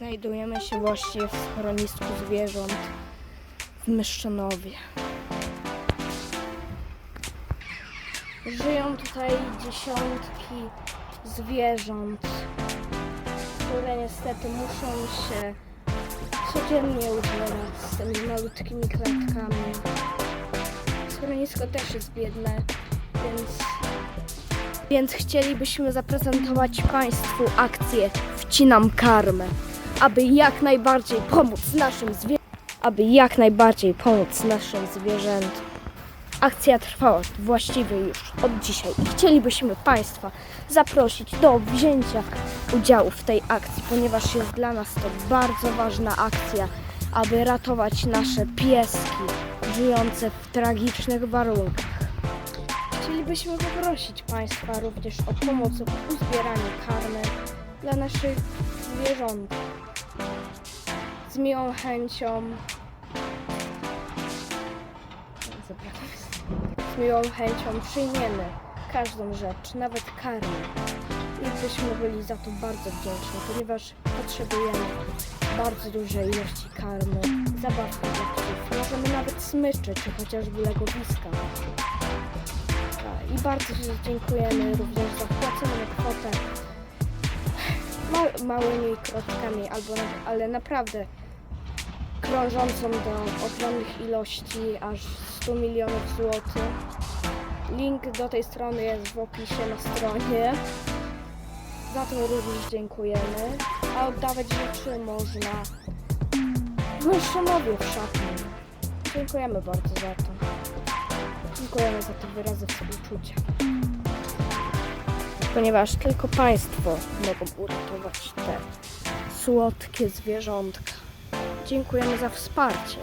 Znajdujemy się właśnie w schronisku zwierząt w Myszczonowie. Żyją tutaj dziesiątki zwierząt, które niestety muszą się codziennie udzielać z tymi malutkimi klatkami. Schronisko też jest biedne, więc, więc chcielibyśmy zaprezentować Państwu akcję Wcinam karmę, aby jak najbardziej pomóc naszym zwierzętom, aby jak najbardziej pomóc naszym zwierzętom. Akcja trwała właściwie już od dzisiaj i chcielibyśmy Państwa zaprosić do wzięcia udziału w tej akcji, ponieważ jest dla nas to bardzo ważna akcja, aby ratować nasze pieski żyjące w tragicznych warunkach. Chcielibyśmy poprosić Państwa również o pomoc w uzbieraniu karmy dla naszych zwierząt. Z miłą chęcią z miłą chęcią przyjmiemy każdą rzecz, nawet karmę. I byśmy byli za to bardzo wdzięczni, ponieważ potrzebujemy bardzo dużej ilości karmy, zabawki dla psów, możemy nawet smyczy, czy chociażby legowiska. Tak, I bardzo dziękujemy również za małymi kroczkami, albo, ale naprawdę krążącą do ogromnych ilości, aż 100 milionów złotych. Link do tej strony jest w opisie na stronie. Za to również dziękujemy. A oddawać rzeczy można w Myszynowie w szatni. Dziękujemy bardzo za to. Dziękujemy za te wyrazy współczucia. Ponieważ tylko Państwo mogą uratować te słodkie zwierzątka. Dziękujemy za wsparcie.